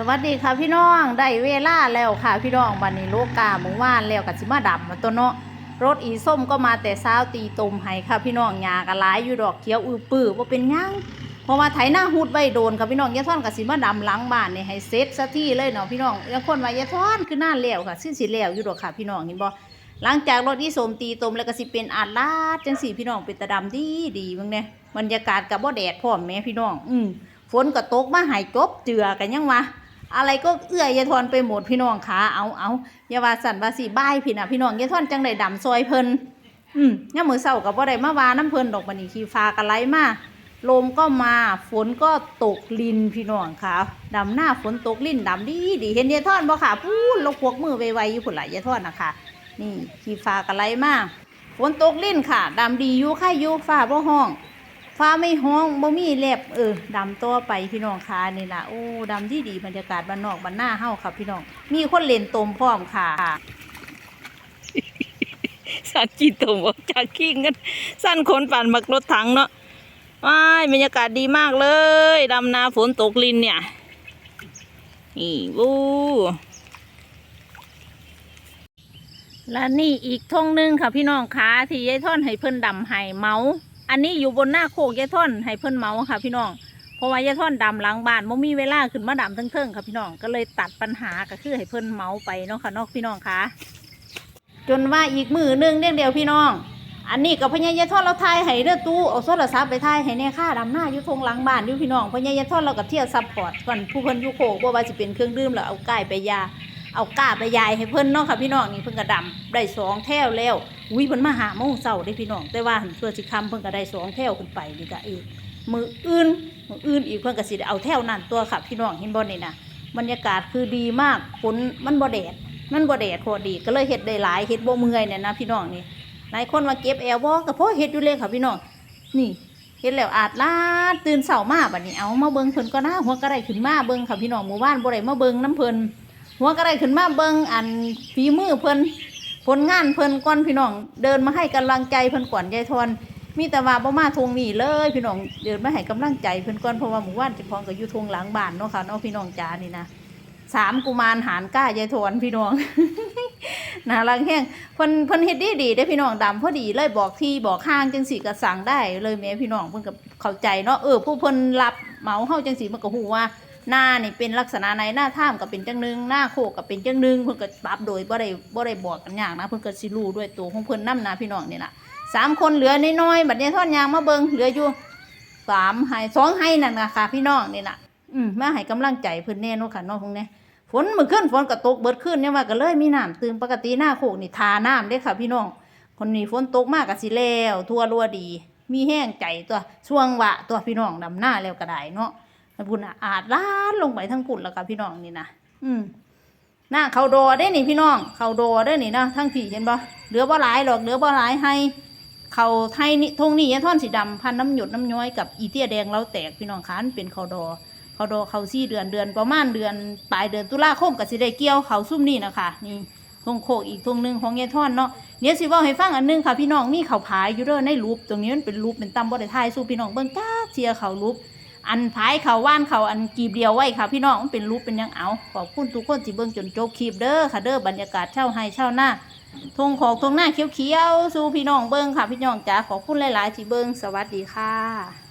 สวัสดีค่ะพี่น้องได้เวลาแล้วค่ะพี่น้องวันนี้โลกาหมู่ว่านแล้วกับสิมาดำมาตัวเนาะรถอีส้มก็มาแต่เช้าตีตุ่มให้ค่ะพี่น้องหยากระลายอยู่ดอกเขียวอือปื้อว่าเป็นยังเพราะว่าไถหน้าหูดใบโดนค่ะพี่น้องยายท่อนกับสิมาดำหล้างบ้านเนี่ให้เซ็ตซะที่เลยเนาะพี่น้องแล้วคนว่ายาท่อนคือหน้าแล้วค่ะซึ่งสิแล้วอยู่ดอกค่ะพี่น้องเห็นบ่หลังจากรถอีส้มตีตุ่มแล้วก็สิเป็นอาดลาดจังสี่พี่น้องเป็นตาดำดีดีๆเบิ่งเนี่ยบรรยากาศกับบ่แดดพร้อมแหม่พี่น้อง อืมฝนก็ตกมาหายจบเจือกันยังวะ อะไรก็เอื้อยยายทอนไปหมดพี่น้องขาเอาเอาอย่าว่าสันว่าสิบ้ายพี่นะพี่น้องยายทอนจังได้ดำซอยเพิ่นอืมยามมื้อเช้าก็บ่ได้มาวาน้ำเพิ่นดอกบัดนี้ขี้ฟ้าก็ไหลมาลมก็มาฝนก็ตกลินพี่น้องค่ะดำหน้าฝนตกลินดำดีดีเห็นยายทอนบ่ค่ะพูนลงพวกมือไวๆอยู่พุ่นล่ะยายทอนนะคะนี่ขี้ฟ้าก็ไหลมาฝนตกลินค่ะดำดีอยู่ไข่อยู่ฟ้าบ่ห้อง ฟ้าไม่ห้องบ่มีแลบเออดำตัวไปพี่น้องค่ะนี่ล่ะโอ้ดำดีดีบรรยากาศบ้านนอกบ้านหน้าเฮาค่ะพี่น้อง มีคนเล่นตมพร้อมค่ะสันจีตมออกจากขี้กันสั้นคนปั่นบักรถถังเนาะว้ายบรรยากาศดีมากเลยดำนาฝนตกลินเนี่ยนี่วู้และนี่อีกทงหนึงค่ะพี่น้องค่ะที่ยายท่อนให้เพิ่นดำให้เมา อันนี้อยู่บนหน้าโคกยายท่อนให้เพิ่นเมาค่ะ พี่น้อง เพราะว่ายายท่อนดำหลังบ้านไม่มีเวลาขึ้นมาดำทั้งเทิงๆค่ะพี่น้องก็เลยตัดปัญหาก็คือให้เพิ่นเมาไปเนาะค่ะนอกพี่น้องค่ะ จนว่าอีกมือหนึงเดียวเดียวพี่น้อง อันนี้กับพญายายท่อนเราทายให้เด้อตู้เอาโทรศัพท์ไปทายให้แน่ค่าดำหน้าอยู่ทงหลังบ้านอยู่พี่น้องพญายายท่อนเรากับเที่ยวซัพพอร์ตก่อนผู้เพิ่นอยู่โคกบ่ว่าสิเป็นเครื่องดื่มแล้วเอาไก่ไปยาเอาก้าไปยายให้เพิ่นเนาะค่ะพี่น้องนี่เพิ่นก็ดำได้สองแถวแล้ว อุ้ยเพิ่นมาหาโมงเช้าได้พี่น้อง แต่ว่าหันเพื่อสิคำเพิ่นก็ได้สองแถวขึ้นไปนี่ก็เองมืออื่นมืออื่นอีกเพิ่นก็สิเอาแถวนั้นตัวค่ะพี่น้องเห็นบ่นี่นะบรรยากาศคือดีมากฝนมันบ่แดดมันบ่แดดพอดีก็เลยเฮ็ดได้หลายเฮ็ดบ่เมื่อยเนี่ยนะพี่น้องนี่หลายคนว่าเก็บแอลบ่ก็เพราะเฮ็ดอยู่เลยค่ะพี่น้องนี่เฮ็ดแล้วอาดลาดตื่นเช้ามาบัดนี้เอามาเบิ่งเพิ่นก็น่าหัวกระไดขึ้นมาเบิ่งค่ะพี่น้องหมู่บ้านบ่ได้มาเบิ่งน้ำเพิ่นหัวก็ได้ขึ้นมาเบิงอันฝีมือเพิ่น ผลงานเพิ่นก่อนพี่น้อง เดินมาให้กำลังใจเพิ่นก่อนยายทอนมีแต่ว่าบ่มาทวงหนี่เลยพี่น้องเดินมาให้กำลังใจเพิ่นก่อนเพราะว่าหมู่บ้านจ้าของก็อยู่ทงหลังบ้านเนาะค่ะเนาะพี่น้องจ๋านี่นะสามกุมารหารก้ายายทวนพี่น้องน่ารักแห้งเพิ่นเพิ่นเฮ็ดดีดีได้พี่น้องดำพอดีเลยบอกที่บอกข้างจังสีก็สั่งได้เลยแม่พี่น้องเพิ่นก็เข้าใจเนาะเออผู้เพิ่นรับเหมาเฮาจังสีมันก็ฮู้ว่า หน้านี่เป็นลักษณะไหนหน้าท่ามก็เป็นจังหนึงหน้าโคกก็เป็นจังหนึงเพิ่นก็ปรับโดยบ่ได้บ่ได้บอกกันยากนะเพิ่นก็สิรู้ด้วยตัวของเพิ่นนํนะพี่น้องนี่ล่ะสามคนเหลือน้อยๆบัดนี้ทอดยางมาเบิงเหลืออยู่สามให้สองให้นั่นน่ะค่ะ พี่น้องนี่ล่ะอืมมาให้กำลังใจเพิ่นแน่เนาะค่ะเนาะพวกนี้ฝนมื้อคืนฝนก็ตกเบิดคืนเนี่ยว่าก็เลยมีน้ำตื่นปกติหน้าโคกนี่ทาน้ำเด้ค่ะ พี่น้อง คนนี้ฝนตกมากก็สิแล้วทั่วรัวดี มีแห้งใจตัวช่วงวะตัวพี่น้องดำหน้าแล้วก็ได้เนาะ พุ่นน่ะอาดลาดลงไปทั้งพุ่นแล้วกับพี่น้องนี่นะอืมหน้าเขาโดอได้นี่พี่น้อง เขาโดอได้นี่นะทั้งผีเห็นบ่เหลือบ่หลายหรอกเหลือบ่หลายให้ เขาไทยนี่ทงนี่ยะท่อนสีดำพันน้ำหยดน้ำย้อยกับอีเตี้ยแดงเราแตกพี่น้องคะมันเป็นเขาดอเขาดอเขาซี่เดือนเดือนประมาณเดือนปลายเดือนตุลาคมกับสิได้เกี่ยวเขาซุ่มนี่นะคะนี่ทงโคกอีกทงหนึ่งของยายท่อนเนาะเดี๋ยวสิเว่าให้ฟังอันหนึงค่ะพี่น้องมีเขาผายอยู่เด้อในรูปตรงนี้มันเป็นรูปเป็นตำบ่ได้ทายสู้พี่น้องเบิ่งจ้าเชียร์เขารูป อันพายเขาว่านเขาอันกีบเดียวไว้ค่ะ พี่น้องมันเป็นรูปเป็นยังเอาขอบคุณทุกคนที่เบิ่งจนจบคลิปเด้อค่ะเด้อบรรยากาศเช่าให้เช่าหน้าทงของทงหน้าเขียวๆ สู่พี่น้องเบิ่งค่ะ พี่น้องจ๋าขอบคุณหลายๆที่เบิ่งสวัสดีค่ะ